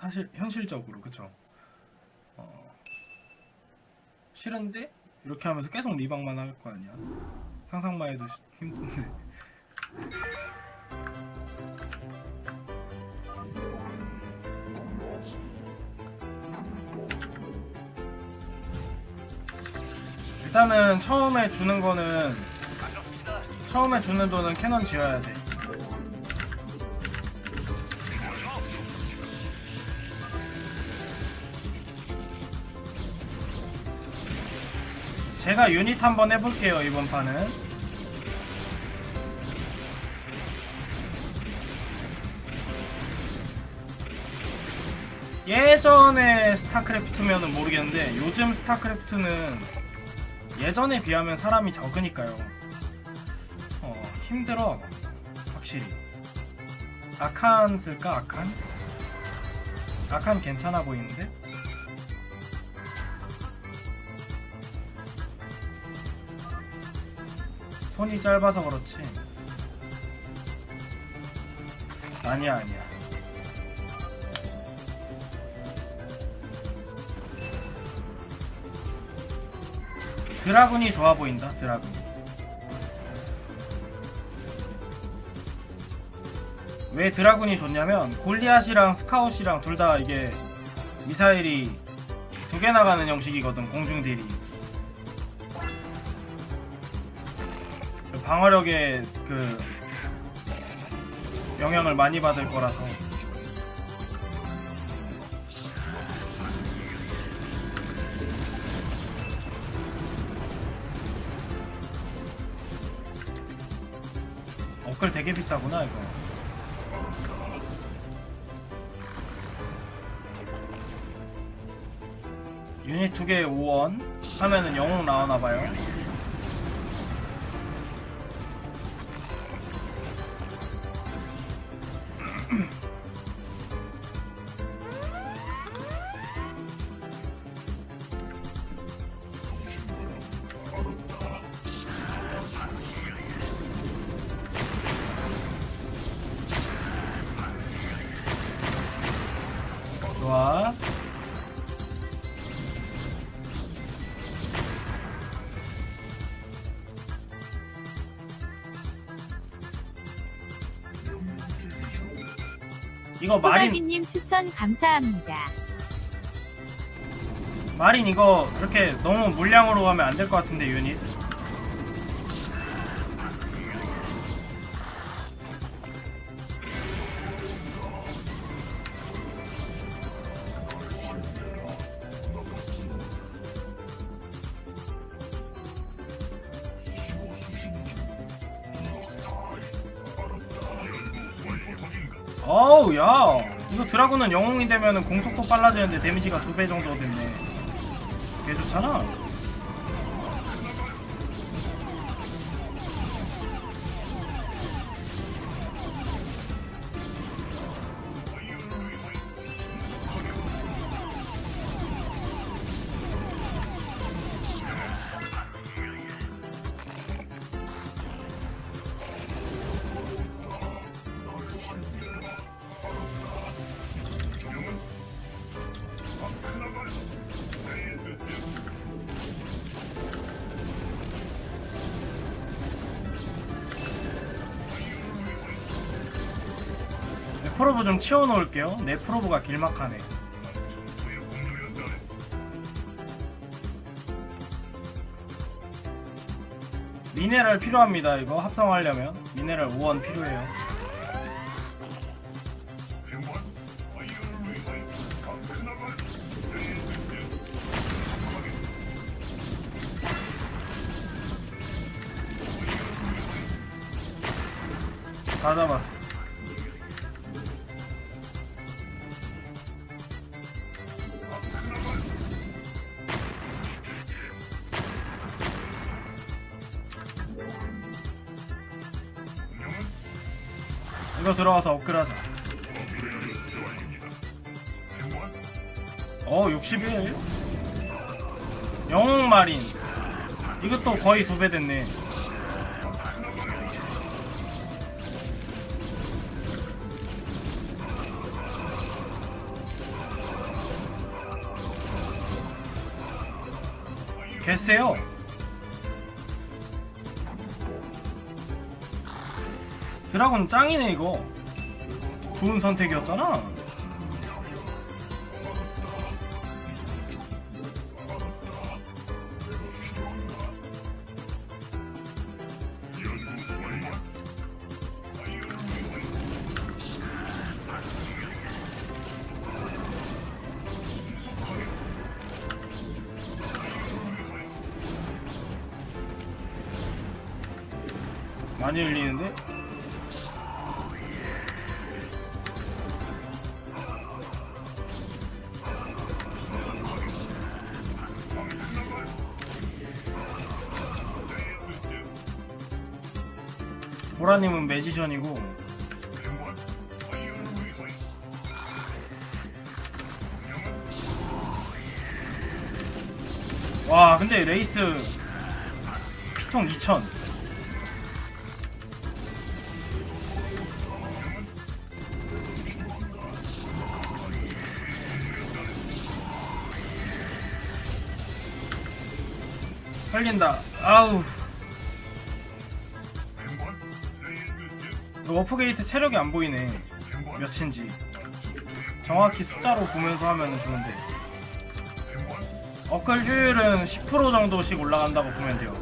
사실 현실적으로 그쵸? 어, 싫은데? 이렇게 하면서 계속 리방만 할 거 아니야. 상상만 해도 시- 힘든데. 일단은 처음에 주는 거는 처음에 주는 돈은 캐논 지어야 돼 제가 유닛 한번 해볼게요 이번 판은 예전에 스타크래프트면은 모르겠는데 요즘 스타크래프트는 예전에 비하면 사람이 적으니까요 어 힘들어 확실히 아칸 쓸까 아칸? 아칸 괜찮아 보이는데? 손이 짧아서 그렇지. 아니야, 아니야. 드라군이 좋아 보인다, 드라군. 왜 드라군이 좋냐면 골리앗이랑 스카웃이랑 둘 다 이게 미사일이 두 개 나가는 형식이거든 공중 딜이 방어력에 그 영향을 많이 받을 거라서. 업글 되게 비싸구나 이거. 유닛 두 개에 5원 하면은 영웅 나오나봐요 Mm-hmm. 이거 마린 호가기님 추천 감사합니다. 마린 이거 이렇게 너무 물량으로 가면 안 될 것 같은데 유닛. 드라군은 영웅이 되면은 공속도 빨라지는데 데미지가 두 배 정도 됐네. 개 좋잖아 프로브 좀 치워 놓을게요. 내 프로브가 길막하네. 미네랄 필요합니다 이거. 합성하려면. 미네랄 5원 필요해요. 다 잡았어 들어와서 업그레이드하자. 어 61? 영웅마린. 이것도 거의 두 배 됐네. 개세요? 드라곤 짱이네 이거. 좋은 선택이었잖아. 많이 흘리는데? 보라님은 매지션이고. 와 근데 레이스 피통 2000 흘린다. 아우 워프게이트 체력이 안 보이네. 몇인지. 정확히 숫자로 보면서 하면 좋은데. 어클 효율은 10% 정도씩 올라간다고 보면 돼요.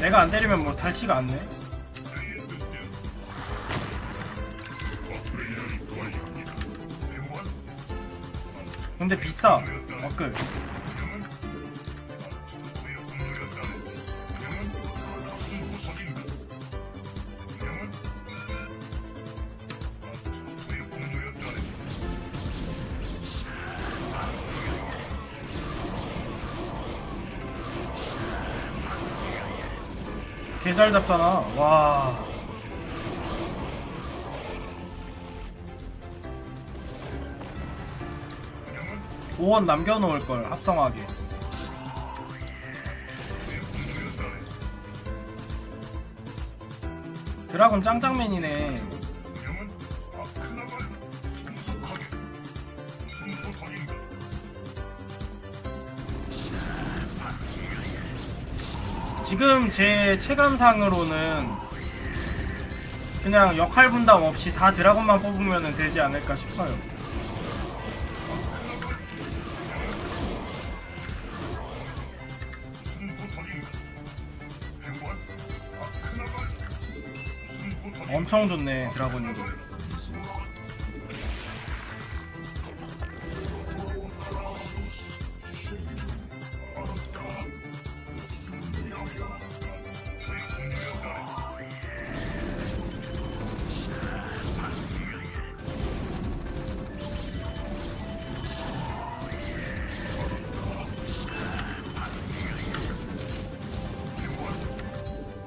내가 안 때리면 뭐 달치가 않네 근데 비싸. 어끌 개잘 잡잖아. 와 오원 남겨놓을 걸 합성하게 드라곤 짱짱맨이네 지금 제 체감상으로는 그냥 역할 분담 없이 다 드라곤만 뽑으면 되지 않을까 싶어요. 엄청 좋네 드라곤이.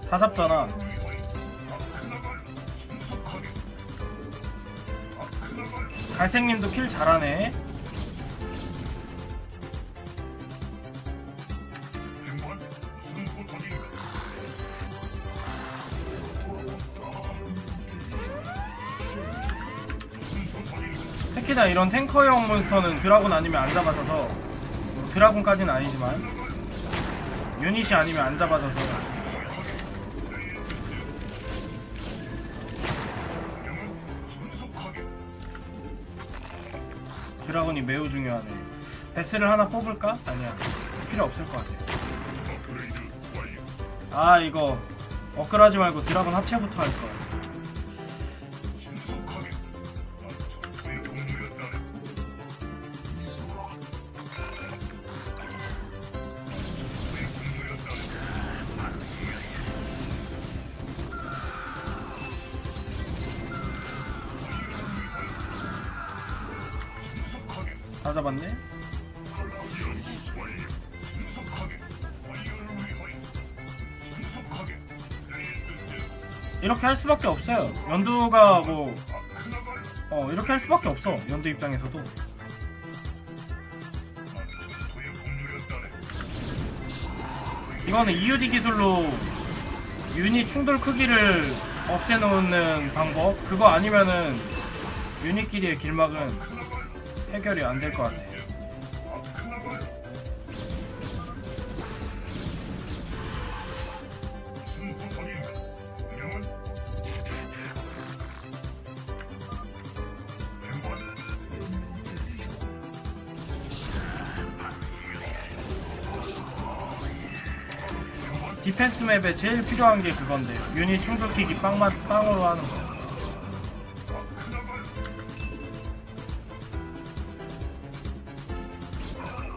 다 잡잖아. 갈색님도 킬 잘하네. 특히나 이런 탱커형 몬스터는 드라곤 아니면 안 잡아져서 뭐 드라곤까지는 아니지만 유닛이 아니면 안 잡아져서 드라곤이 매우 중요하네. 베스를 하나 뽑을까? 아니야. 필요 없을 것 같아. 아 이거 업글하지 말고 드라곤 합체부터 할 걸. 다 이렇게 할 수밖에 없어요. 연두가 뭐, 어, 이렇게 할 수밖에 없어. 연두 입장에서도. 이거는 EUD 기술로 유닛 충돌 크기를 없애놓는 방법 그거 아니면은 유닛끼리의 길막은 해결이 안 될 것 같아. 디펜스 맵에 제일 필요한 게 그건데 유닛 충돌키기 빵만 빵으로 하는 거.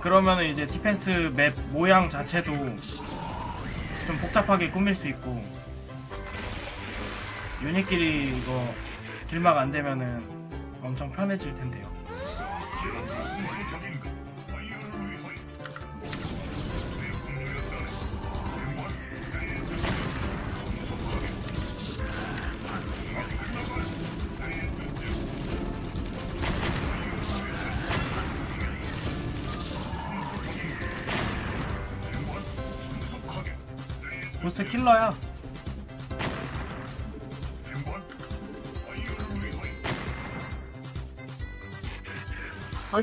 그러면은 이제 디펜스 맵 모양 자체도 좀 복잡하게 꾸밀 수 있고 유닛끼리 이거 길막 안 되면은 엄청 편해질 텐데요. 킬러야.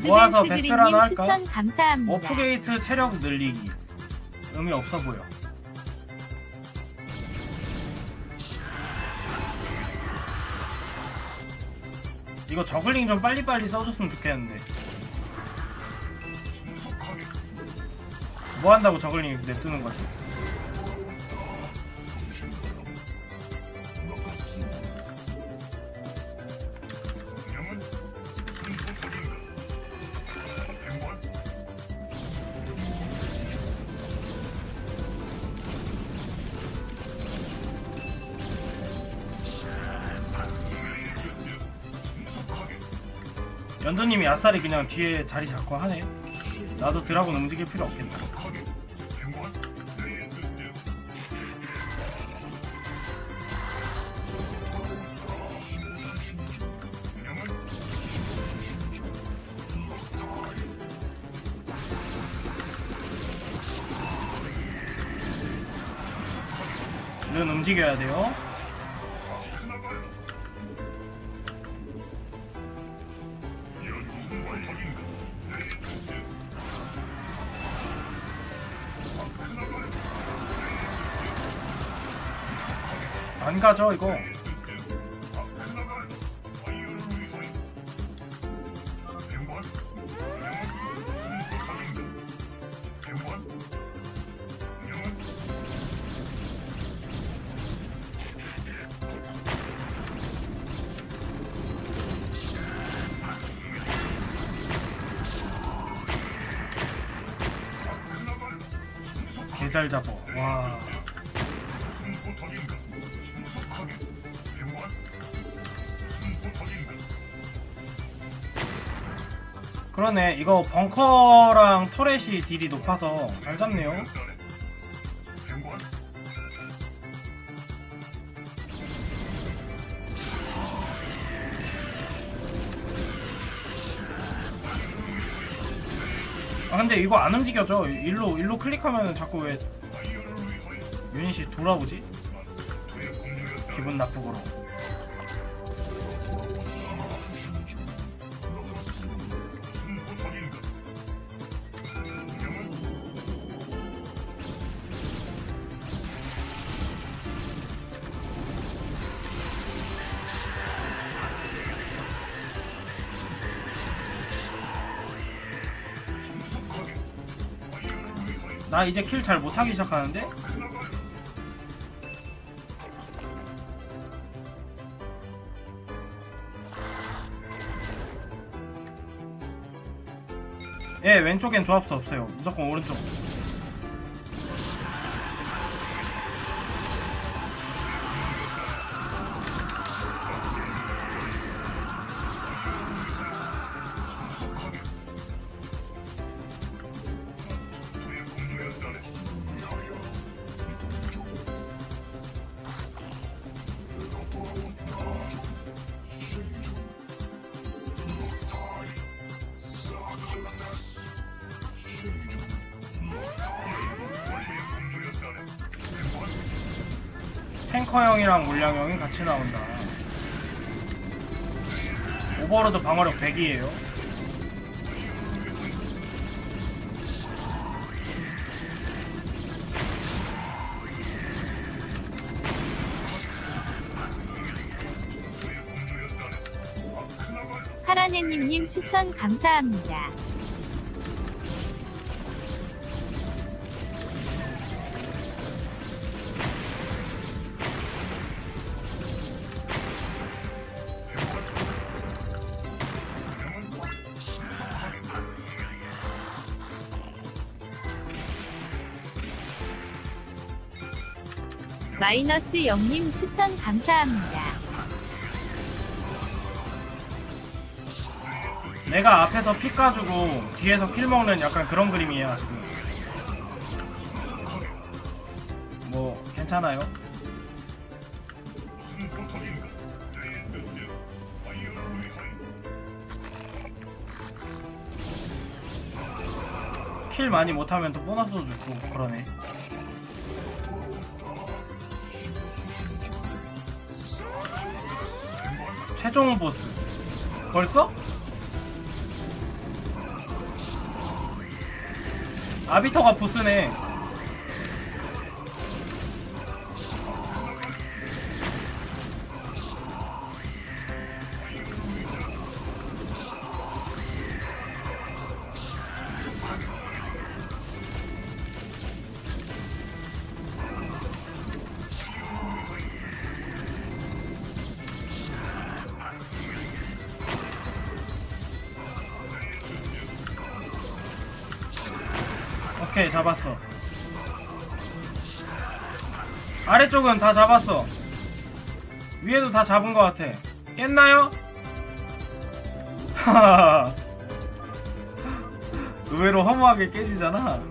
모아서 어드밴스 그린님 할까? 추천 감사합니다. 어프게이트 체력 늘리기. 의미 없어 보여. 이거 저글링 좀 빨리빨리 써줬으면 좋겠는데. 뭐 한다고 저글링 냅두는 거지? 연두님이 아싸리 그냥 뒤에 자리 잡고 하네. 나도 드라곤 움직일 필요 없겠다. 는 움직여야 돼요. 안 가죠 이거. 개잘 잡어. 와. 그러네. 이거 벙커랑 터렛이 딜이 높아서 잘 잡네요. 아 근데 이거 안 움직여져. 일로 일로 클릭하면 자꾸 왜 유닛이 돌아오지? 기분 나쁘고로. 나 이제 킬 잘 못하기 시작하는데? 예, 왼쪽엔 조합수 없어요. 무조건 오른쪽. 탱커 형이랑 물량 형이 같이 나온다. 오버로드 방어력 100이에요. 파라네님님 추천 감사합니다. 마이너스 영님 추천 감사합니다. 내가 앞에서 픽 가지고 뒤에서 킬 먹는 약간 그런 그림이에요 지금. 뭐 괜찮아요? 킬 많이 못하면 또 보너스도 주고 그러네. 최종 보스 벌써? 아비터가 보스네. 오케이 잡았어. 아래쪽은 다 잡았어. 위에도 다 잡은 것 같아. 깼나요? 의외로 허무하게 깨지잖아.